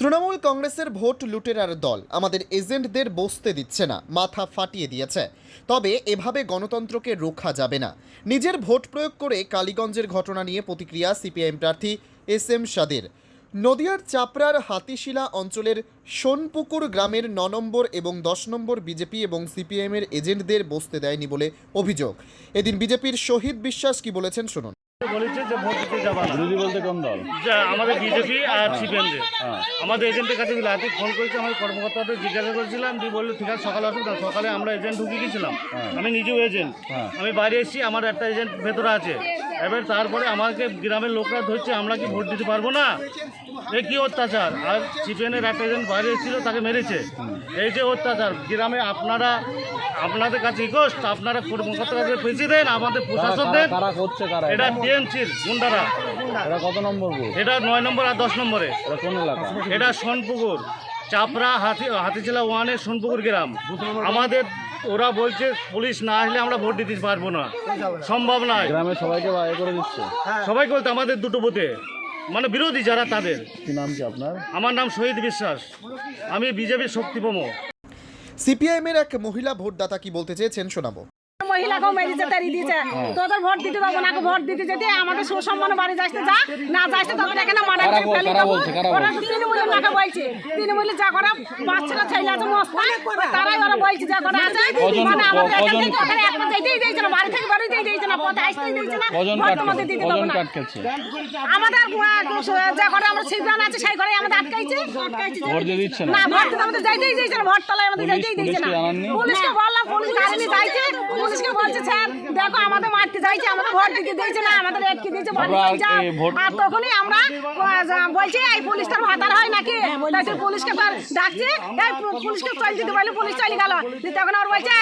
তৃণমূল কংগ্রেসের ভোট লুটেরার দল আমাদের এজেন্টদের বসতে দিচ্ছে না, মাথা ফাটিয়ে দিয়েছে। তবে এভাবে গণতন্ত্রকে রোখা যাবে না। নিজের ভোট প্রয়োগ করে কালীগঞ্জের ঘটনা নিয়ে প্রতিক্রিয়া সিপিআইএম প্রার্থী এস এম সাদের। নদিয়ার চাপড়ার হাতিশিলা অঞ্চলের সোনপুকুর গ্রামের ন নম্বর এবং দশ নম্বর বিজেপি এবং সিপিআইএমের এজেন্টদের বসতে দেয়নি বলে অভিযোগ। এদিন বিজেপির শহীদ বিশ্বাস কি বলেছেন শুনুন। যে ভোট দিতে যাবা না। বিরোধী বলতে কোন দল? যে আমাদের বিজেপি আর সিপিএমদের। হ্যাঁ। আমাদের এজেন্টের কাছে ফোন করেছে আমার কর্মকর্তাদের জিজ্ঞাসা করেছিলাম বলল ঠিক আছে সকালে আসুন সকালে আমরা এজেন্ট ঢুকে গেছিলাম হ্যাঁ। আমি নিজেও এজেন্ট। হ্যাঁ। আমি বাইরে এসেছি আমার একটা এজেন্ট ভেতরে আছে। এবার তারপরে আমাকে গ্রামের লোকরা ধরছে আমরা কি ভোট দিতে পারব না? এ কি অত্যাচার? আর সিপিএনের একটা এজেন্ট বাইরে এসেছিল তাকে মেরেছে। এই যে অত্যাচার গ্রামে আপনারা আপনাদের কাছে রিকোয়েস্ট আপনারা কর্মকর্তাদের পেঁচে দেন আমাদের প্রশাসন দেন। কারা করছে কারা? এটা টিএমসির গুন্ডারা। এটা কত নম্বর এটা নয় নম্বর আর দশ নম্বরে। এটা কোন এলাকা? এটা সোনপুকুর চাপড়া হাতি হাতিছিলা ওয়ানের সোনপুকুর গ্রাম। আমাদের ওরা বলছে পুলিশ না আসলে আমরা ভোট দিতে পারব না। সম্ভব নয়। গ্রামে সবাইকে করে দিচ্ছে। সবাই বলতে আমাদের দুটো বুথে। মানে বিরোধী যারা তাদের। কি নাম কি আপনার? আমার নাম শহীদ বিশ্বাস। আমি বিজেপির শক্তিপম সিপিআইএমের এক মহিলা ভোটদাতা কি বলতে চেয়েছেন শোনাবো। মহিলাকেও মেরেছে তাড়িয়ে দিয়েছে তোদের ভোট দিতে দেবো না ভোট দিতে যেতে আমাদের সুসম্মান বাড়ি যাইতে যা। না যাইতে তোদের এখানে মারা কারা বলছে, কারা ওরা? তৃণমূলের নাকে বলছে। তৃণমূলের যা করা বাচ্চারা ছেলে আছে মস্তান তারাই ওরা বলছে যা করা আছে। মানে আমাদের এখান থেকে ওখানে একটা যেতেই দিয়েছে না বাড়ি থেকে বাড়িতেই দিয়েছে না পথে আসতেই দিয়েছে না। ভোট তোমাদের দিতে দেবো না। আমাদের যা ঘরে আমরা সিদ্ধান্ত আছে সেই ঘরে আমাদের আটকাইছে। আটকাইছে ভোট দিচ্ছে না। না ভোট আমাদের যাইতেই দিয়েছে না ভোট তলায় আমাদের যাইতেই দিয়েছে না। পুলিশকে বললাম পুলিশ আসেনি যাইছে পুলিশকে বলছে স্যার দেখো আমাদের মারতে যাইছে আমাদের ভোট দিতে দিয়েছে না আমাদের এটকে দিয়েছে বাড়ি চলে যাও। আর তখনই আমরা বলছি এই পুলিশটার ভাতার হয় নাকি? তাই পুলিশকে ডাকছে এই পুলিশকে চল দিতে বলে পুলিশ চলে গেল। তখন ওর বলছে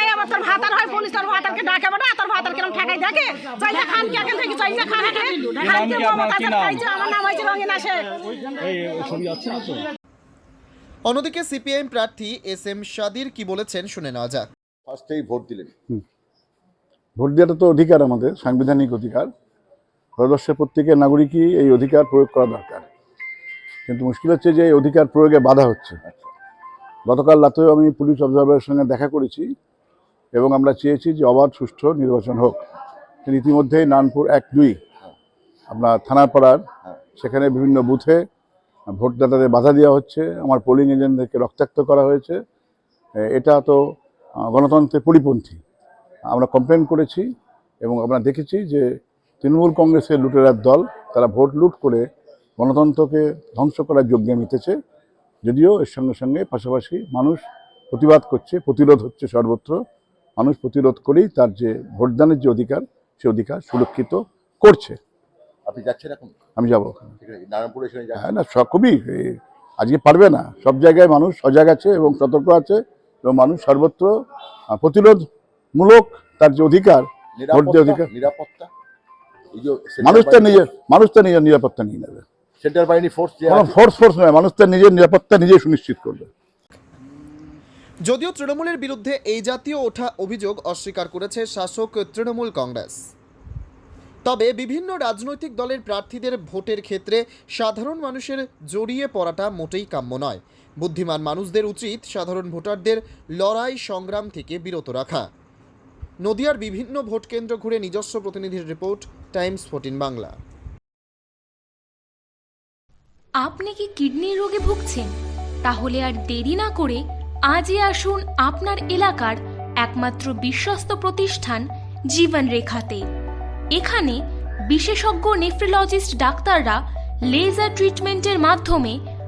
এই, আমার তোর ভাতার হয় পুলিশ তোর ভাতারকে ডাকে বেটা তোর ভাতার কিরম ঠেকাই দেখে? চাইলে খান কি এখন থেকে কি নাম? আমার নাম হয়েছে রঙিনা শেখ অন্যদিকে সিপিআইএম প্রার্থী এস এম শাদির কি বলেছেন শুনে নেওয়া যাক। ফার্স্টেই ভোট দিলেন। ভোট দেওয়াটা তো অধিকার আমাদের সাংবিধানিক অধিকার। ভারতবর্ষের প্রত্যেকের নাগরিকই এই অধিকার প্রয়োগ করা দরকার। কিন্তু মুশকিল হচ্ছে যে এই অধিকার প্রয়োগে বাধা হচ্ছে। গতকাল রাতেও আমি পুলিশ অবজারভারের সঙ্গে দেখা করেছি এবং আমরা চেয়েছি যে অবাধ সুষ্ঠু নির্বাচন হোক। কিন্তু ইতিমধ্যেই নানপুর এক দুই আপনার থানার পাড়ার সেখানে বিভিন্ন বুথে ভোটদাতাদের বাধা দেওয়া হচ্ছে। আমার পোলিং এজেন্টদেরকে রক্তাক্ত করা হয়েছে। এটা তো গণতন্ত্রের পরিপন্থী। আমরা কমপ্লেন করেছি এবং আমরা দেখেছি যে তৃণমূল কংগ্রেসের লুটেরার দল তারা ভোট লুট করে গণতন্ত্রকে ধ্বংস করার যজ্ঞে মিটেছে যদিও এর সঙ্গে সঙ্গে পাশাপাশি মানুষ প্রতিবাদ করছে প্রতিরোধ হচ্ছে সর্বত্র। মানুষ প্রতিরোধ করেই তার যে ভোটদানের যে অধিকার সে অধিকার সুরক্ষিত করছে। আপনি যাচ্ছেন এখন? আমি যাব হ্যাঁ না সব খুবই আজকে পারবে না। সব জায়গায় মানুষ সজাগ আছে এবং সতর্ক আছে। এবং মানুষ সর্বত্র প্রতিরোধমূলক তার যে অধিকার ভোট দেওয়ার অধিকার। নিরাপত্তা? মানুষ তার নিজের মানুষ তার নিজের নিরাপত্তা নিয়ে নেবে। সেন্টার বাহিনী ফোর্স যে কোনো আছে, ফোর্স ফোর্স নয় মানুষ তার নিজের নিরাপত্তা নিজেই সুনিশ্চিত করবে। যদিও তৃণমূলের বিরুদ্ধে এই জাতীয় ওঠা অভিযোগ অস্বীকার করেছে শাসক তৃণমূল কংগ্রেস। তবে বিভিন্ন রাজনৈতিক দলের প্রার্থীদের ভোটের ক্ষেত্রে সাধারণ মানুষের জড়িয়ে পড়াটা মোটেই কাম্য নয়। বুদ্ধিমান মানুষদের উচিত সাধারণ ভোটারদের লড়াই, সংগ্রাম থেকে বিরত রাখা। নদিয়ার বিভিন্ন ভোট কেন্দ্র ঘুরে নিজস্ব প্রতিনিধির রিপোর্ট, টাইমস ফোর্টিন বাংলা। আপনি কি কিডনির রোগে ভুগছেন? তাহলে আর দেরি না করে আজই আসুন আপনার এলাকার একমাত্র বিশ্বস্ত প্রতিষ্ঠান জীবন রেখাতে এখানে বিশেষজ্ঞ নেফ্রোলজিস্ট ডাক্তাররা লেজার ট্রিটমেন্টের মাধ্যমে